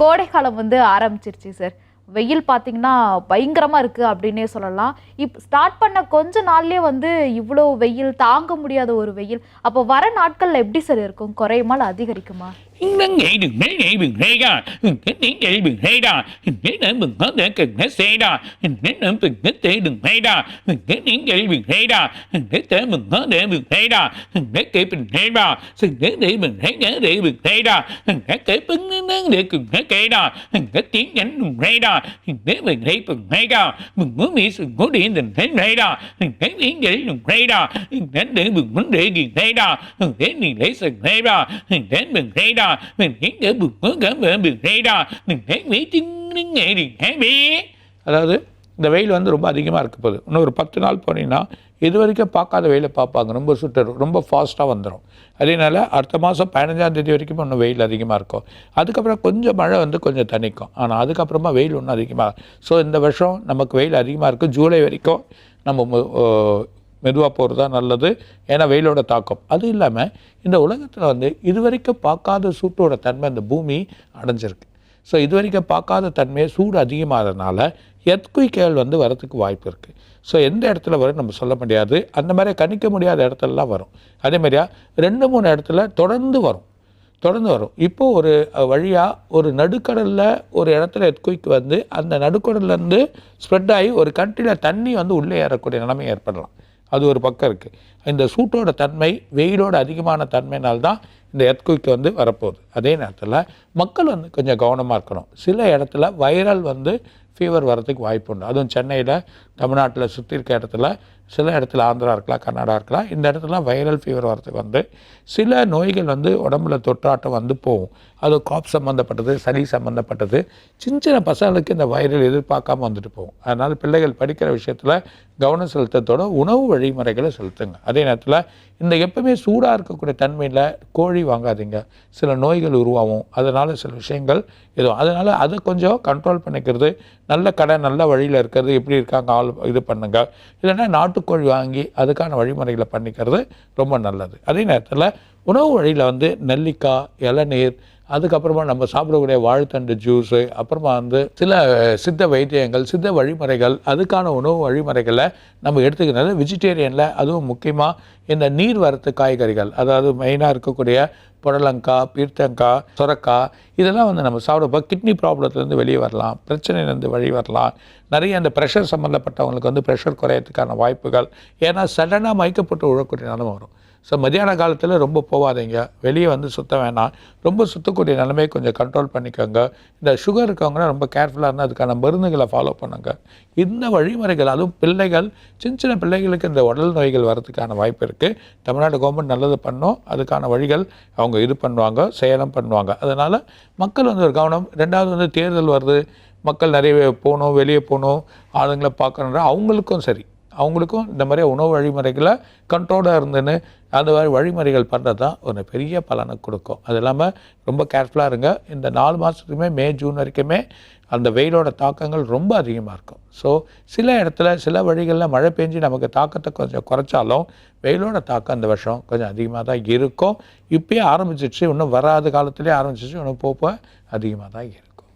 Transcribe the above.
கோடைக்காலம் வந்து ஆரம்பிச்சிருச்சு சார். வெயில் பார்த்தீங்கன்னா பயங்கரமாக இருக்குது அப்படின்னே சொல்லலாம். இப் ஸ்டார்ட் பண்ண கொஞ்ச நாள்லேயே வந்து இவ்வளோ வெயில் தாங்க முடியாத ஒரு வெயில். அப்போ வர நாட்களில் எப்படி சார் இருக்கும்? குறையுமா அதிகரிக்குமா? nó nghĩ đừng thấy nghĩ đừng hay đó hình thấy tiếng chạy đừng hay đó hình thấy nữa mình có thể cần hết xe đó hình thấy nữa mình hết thể đừng hay đó hình thấy tiếng chạy đừng hay đó hình thấy thể mình có thể bình hay đó hình thấy kể bình hay đó hình thấy để mình thấy nhớ để bình hay đó hình thấy kể bứng nó để cần hết kể đó hình thấy tiếng nhánh đừng hay đó hình thấy mình thấy đừng hay đó mình muốn nghĩ sự cố điện đừng thấy hay đó hình thấy tiếng chạy đừng hay đó hình thấy để mình muốn để điện hay đó hình thấy mình lấy sự hay đó hình thấy mình hay đó ra mình thấy đỡ bực có cả bờ bực thấy đó mình thấy mấy tiếng tiếng nhẹ đi thấy bé அதாவது இந்த வெயில் வந்து ரொம்ப அதிகமாக இருக்க போகுது. இன்னும் ஒரு பத்து நாள் போனீங்கன்னா இது வரைக்கும் பார்க்காத வெயிலை பார்ப்பாங்க. ரொம்ப சுட்டர் ரொம்ப ஃபாஸ்ட்டாக வந்துடும் அதேனால அடுத்த மாதம் பதினஞ்சாம் தேதி வரைக்கும் இன்னும் வெயில் அதிகமாக இருக்கும். அதுக்கப்புறம் கொஞ்சம் மழை வந்து கொஞ்சம் தணிக்கும். ஆனால் அதுக்கப்புறமா வெயில் இன்னும் அதிகமாக ஸோ இந்த வருஷம் நமக்கு வெயில் அதிகமாக இருக்கும் ஜூலை வரைக்கும் நம்ம மெதுவாக போகிறது தான் நல்லது. ஏன்னா வெயிலோட தாக்கம். அது இல்லாமல் இந்த உலகத்தில் வந்து இது வரைக்கும் பார்க்காத சூட்டோட தன்மை இந்த பூமி அடைஞ்சிருக்கு. ஸோ இது வரைக்கும் பார்க்காத தன்மையை சூடு அதிகமாகிறதுனால எர்த்குயிக்கள் வந்து வரத்துக்கு வாய்ப்பு இருக்குது ஸோ எந்த இடத்துல வரும் நம்ம சொல்ல முடியாது. அந்த மாதிரி கணிக்க முடியாத இடத்துலலாம் வரும். அதே மாதிரியா ரெண்டு மூணு இடத்துல தொடர்ந்து வரும். தொடர்ந்து வரும். இப்போது ஒரு வழியாக ஒரு நடுக்கடலில் ஒரு இடத்துல எத்குயிக் வந்து அந்த நடுக்கடல்லேருந்து ஸ்ப்ரெட் ஆகி ஒரு கண்ட்ரியில் தண்ணி வந்து உள்ளே ஏறக்கூடிய நிலைமை ஏற்படலாம். அது ஒரு பக்கம் இருக்குது இந்த சூட்டோட தன்மை வெயிலோட அதிகமான தன்மையினால்தான் இந்த எர்த்குயிக் வந்து வரப்போகுது. அதே நேரத்தில் மக்கள் வந்து கொஞ்சம் கவனமாக இருக்கணும். சில இடத்துல வைரல் வந்து ஃபீவர் வரதுக்கு வாய்ப்பு உண்டு அதுவும் சென்னையில் தமிழ்நாட்டில் சுற்றி இருக்க இடத்துல சில இடத்துல ஆந்திரா இருக்கலாம் கர்நாடகா இருக்கலாம். இந்த இடத்துல வைரல் ஃபீவர் வரதுக்கு வந்து சில நோய்கள் வந்து உடம்புல தொற்றாட்டம் வந்து போகும். அது காப் சம்மந்தப்பட்டது சளி சம்மந்தப்பட்டது சின்ன சின்ன பசங்களுக்கு இந்த வைரல் எதிர்பார்க்காம வந்துட்டு போகும். அதனால் பிள்ளைகள் படிக்கிற விஷயத்தில் கவனம் செலுத்தத்தோட உணவு வழிமுறைகளை செலுத்துங்க. அதே நேரத்தில் இந்த எப்பவுமே சூடாக இருக்கக்கூடிய தன்மையில் கோழி வாங்காதீங்க. சில நோய்கள் உருவாகும். அதனால் சில விஷயங்கள் எதுவும். அதனால் அதை கொஞ்சம் கண்ட்ரோல் பண்ணிக்கிறது. நல்ல கடை நல்ல வழியில் இருக்கிறது. எப்படி இருக்காங்க ஆள் இது பண்ணுங்க. இல்லைன்னா நாட்டுக்கோழி வாங்கி அதுக்கான வழிமுறைகளை பண்ணிக்கிறது ரொம்ப நல்லது. அதே நேரத்தில் உணவு வழியில் வந்து நெல்லிக்காய் இளநீர் அதுக்கப்புறமா நம்ம சாப்பிடக்கூடிய வாழைத்தண்டு ஜூஸு அப்புறமா வந்து சில சித்த வைத்தியங்கள் சித்த வழிமுறைகள் அதுக்கான உணவு வழிமுறைகளை நம்ம எடுத்துக்கிறது வெஜிடேரியனில் அதுவும் முக்கியமாக இந்த நீர் வரத்து காய்கறிகள் அதாவது மெயினாக இருக்கக்கூடிய புடலங்காய் பீர்த்தங்காய் சுரக்காய் இதெல்லாம் வந்து நம்ம சாப்பிடப்போ கிட்னி ப்ராப்ளத்துலேருந்து வெளியே வரலாம் பிரச்சனையிலேருந்து வெளியே வரலாம். நிறைய அந்த ப்ரெஷர் சம்மந்தப்பட்டவங்களுக்கு வந்து ப்ரெஷர் குறையறதுக்கான வாய்ப்புகள் ஏன்னா சடனாக மயக்கப்பட்டு உழக்கூடிய நிலைமை வரும். ஸோ மதியான காலத்தில் ரொம்ப போகாதீங்க வெளியே வந்து சுத்த வேணாம். ரொம்ப சுத்தக்கூடிய நிலைமையை கொஞ்சம் கண்ட்ரோல் பண்ணிக்கோங்க. இந்த சுகர் இருக்கவங்கன்னா ரொம்ப கேர்ஃபுல்லாக இருந்தால் அதுக்கான மருந்துகளை ஃபாலோ பண்ணுங்க. இந்த வழிமுறைகள் அதுவும் பிள்ளைகள் சின்ன சின்ன பிள்ளைகளுக்கு இந்த உடல் நோய்கள் வரதுக்கான வாய்ப்பு இருக்குது தமிழ்நாடு கவர்மெண்ட் நல்லது பண்ணோம். அதுக்கான வழிகள் அவங்க இது பண்ணுவாங்க செயலம் பண்ணுவாங்க. அதனால் மக்கள் வந்து ஒரு கவனம். ரெண்டாவது வந்து தேர்தல் வருது. மக்கள் நிறைய போகணும் வெளியே போகணும். ஆளுங்களை பார்க்கணுன்ற அவங்களுக்கும் சரி. அவங்களுக்கும் இந்த மாதிரி உணவு வழிமுறைகளை கண்ட்ரோலாக இருந்துன்னு அந்த மாதிரி வழிமுறைகள் பண்ணுறது தான் ஒரு பெரிய பலனை கொடுக்கும். அது இல்லாமல் ரொம்ப கேர்ஃபுல்லாக இருங்க. இந்த நாலு மாதத்துக்குமே மே ஜூன் வரைக்குமே அந்த வெயிலோட தாக்கங்கள் ரொம்ப அதிகமாக இருக்கும். ஸோ சில இடத்துல சில வழிகளில் மழை பெஞ்சு நமக்கு தாக்கத்தை கொஞ்சம் குறைச்சாலும் வெயிலோட தாக்கம் இந்த வருஷம் கொஞ்சம் அதிகமாக தான் இருக்கும். இப்பயே ஆரம்பிச்சிச்சு இன்னும் வராத காலத்துலேயே ஆரம்பிச்சிச்சு இன்னும் போக அதிகமாக தான் இருக்கும்.